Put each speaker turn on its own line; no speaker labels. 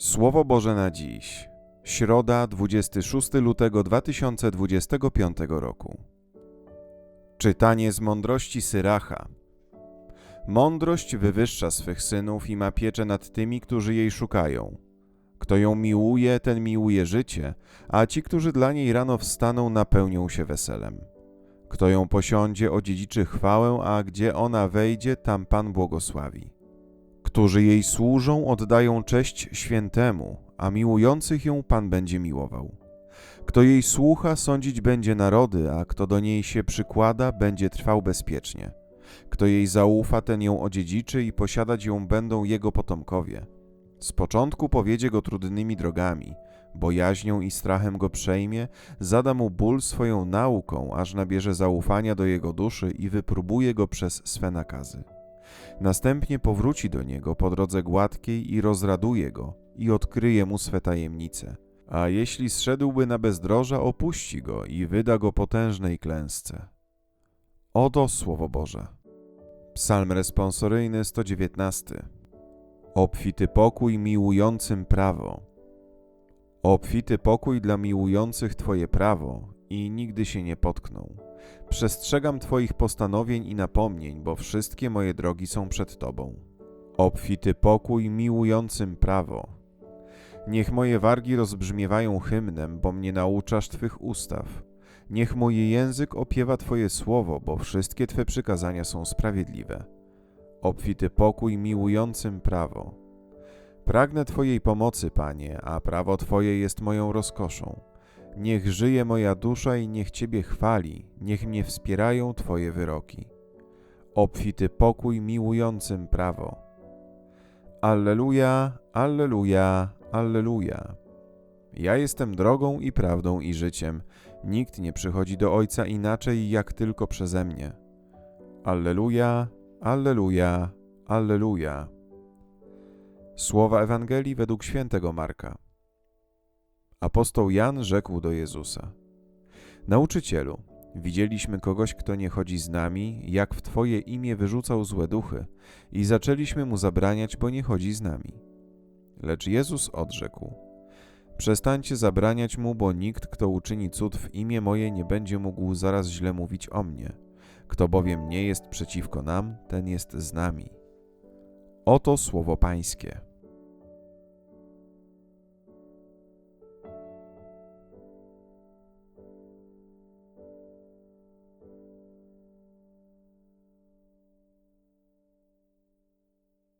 Słowo Boże na dziś. Środa, 26 lutego 2025 roku. Czytanie z mądrości Syracha. Mądrość wywyższa swych synów i ma pieczę nad tymi, którzy jej szukają. Kto ją miłuje, ten miłuje życie, a ci, którzy dla niej rano wstaną, napełnią się weselem. Kto ją posiądzie, odziedziczy chwałę, a gdzie ona wejdzie, tam Pan błogosławi. Którzy jej służą, oddają cześć świętemu, a miłujących ją Pan będzie miłował. Kto jej słucha, sądzić będzie narody, a kto do niej się przykłada, będzie trwał bezpiecznie. Kto jej zaufa, ten ją odziedziczy i posiadać ją będą jego potomkowie. Z początku powiedzie go trudnymi drogami, bojaźnią i strachem go przejmie, zada mu ból swoją nauką, aż nabierze zaufania do jego duszy i wypróbuje go przez swe nakazy. Następnie powróci do niego po drodze gładkiej i rozraduje go i odkryje mu swe tajemnice. A jeśli zszedłby na bezdroża, opuści go i wyda go potężnej klęsce. Oto Słowo Boże. Psalm responsoryjny 119. Obfity pokój miłującym prawo. Obfity pokój dla miłujących Twoje prawo i nigdy się nie potkną. Przestrzegam Twoich postanowień i napomnień, bo wszystkie moje drogi są przed Tobą. Obfity pokój miłującym prawo. Niech moje wargi rozbrzmiewają hymnem, bo mnie nauczasz Twych ustaw. Niech mój język opiewa Twoje słowo, bo wszystkie Twe przykazania są sprawiedliwe. Obfity pokój miłującym prawo. Pragnę Twojej pomocy, Panie, a prawo Twoje jest moją rozkoszą. Niech żyje moja dusza i niech Ciebie chwali, niech mnie wspierają Twoje wyroki. Obfity pokój miłującym prawo. Alleluja, alleluja, alleluja. Ja jestem drogą i prawdą i życiem. Nikt nie przychodzi do Ojca inaczej, jak tylko przeze mnie. Alleluja, alleluja, alleluja. Słowa Ewangelii według świętego Marka. Apostoł Jan rzekł do Jezusa: Nauczycielu, widzieliśmy kogoś, kto nie chodzi z nami, jak w Twoje imię wyrzucał złe duchy, i zaczęliśmy mu zabraniać, bo nie chodzi z nami. Lecz Jezus odrzekł: Przestańcie zabraniać mu, bo nikt, kto uczyni cud w imię moje, nie będzie mógł zaraz źle mówić o mnie. Kto bowiem nie jest przeciwko nam, ten jest z nami. Oto słowo Pańskie.